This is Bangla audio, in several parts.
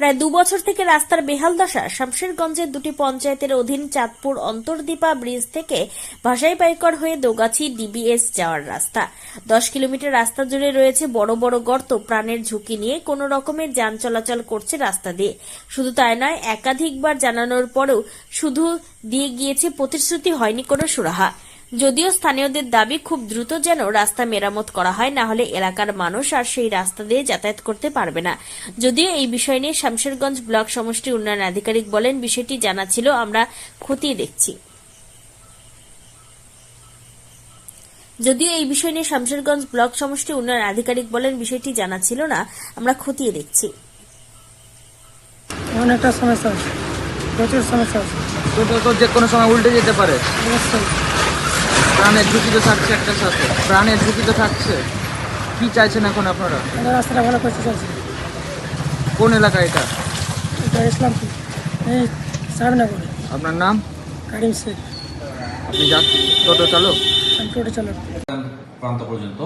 প্রায় দু বছর থেকে রাস্তার বেহাল দশা শামশেরগঞ্জের দুটি পঞ্চায়েতের অধীন চাঁদপুর অন্তর্দীপা ব্রিজ থেকে ভাসাই পাইকর হয়ে দোগাছি ডিবিএস যাওয়ার রাস্তা। দশ কিলোমিটার রাস্তা জুড়ে রয়েছে বড় বড় গর্ত, প্রাণের ঝুঁকি নিয়ে কোনো রকমের যান চলাচল করছে রাস্তা দিয়ে। শুধু তাই নয়, একাধিকবার জানানোর পরেও শুধু দিয়ে গিয়েছে প্রতিশ্রুতি হয়নি কোনো সুরাহা। যদিও স্থানীয়দের দাবি খুব দ্রুত যেন রাস্তা মেরামত করা হয় না হলে এলাকার মানুষ আর সেই রাস্তা দিয়ে যাতায়াত করতে পারবে না। যদিও এই বিষয় নিয়ে শামশেরগঞ্জ ব্লক সমষ্টি উন্নয়ন আধিকারিক বলেন বিষয়টি জানা ছিল আমরা খতিয়ে দেখছি। যদিও এই বিষয় নিয়ে শামশেরগঞ্জ ব্লক সমষ্টি উন্নয়ন আধিকারিক বলেন বিষয়টি জানা ছিল না আমরা খতিয়ে দেখছি। এমন একটা সমস্যা আছে প্রচুর সমস্যা আছে। তো যে কোনো সময় উল্টে যেতে পারে। অবশ্যই। প্রাণের ঝুঁকি তো থাকছে একটা সাথে। প্রাণের ঝুঁকি তো থাকছে। কি চাইছেন এখন আপনারা? রাস্তাটা ভালো করতে চাইছি। কোন এলাকা এটা? এটা ইসলামপুর। এই সাহেবনগর। আপনার নাম? কারিম শেখ। আপনি যা টোটো চালক? আমি টোটো চালক। প্রান্ত পর্যন্ত।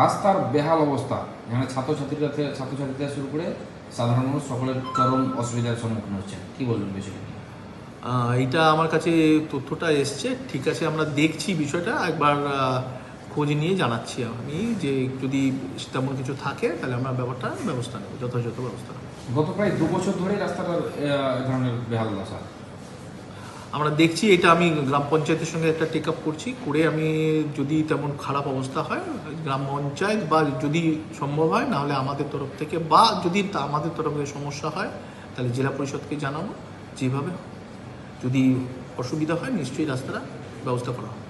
রাস্তার বেহাল অবস্থা। যেখানে ছাত্রছাত্রীরা থেকে ছাত্রছাত্রী থেকে শুরু করে সাধারণ মানুষ সকলের চরম অসুবিধার সম্মুখীন হচ্ছেন কি বলবেন বিষয়টি এটা আমার কাছে তথ্যটা এসছে। ঠিক আছে আমরা দেখছি বিষয়টা। একবার খোঁজ নিয়ে জানাচ্ছি আমি যে যদি তেমন কিছু থাকে তাহলে আমরা ব্যাপারটা ব্যবস্থা নেব যথাযথ ব্যবস্থা নেব। গত প্রায় দু বছর ধরে রাস্তাটার ধরনের বেহাল দশা আমরা দেখছি এটা আমি গ্রাম পঞ্চায়েতের সঙ্গে একটা টেক আপ করছি করে আমি যদি তেমন খারাপ অবস্থা হয় গ্রাম পঞ্চায়েত বা যদি সম্ভব হয় নাহলে আমাদের তরফ থেকে বা যদি আমাদের তরফ থেকে সমস্যা হয় তাহলে জেলা পরিষদকে জানাব যেভাবে যদি অসুবিধা হয় নিশ্চয়ই রাস্তাটা ব্যবস্থা করা হবে।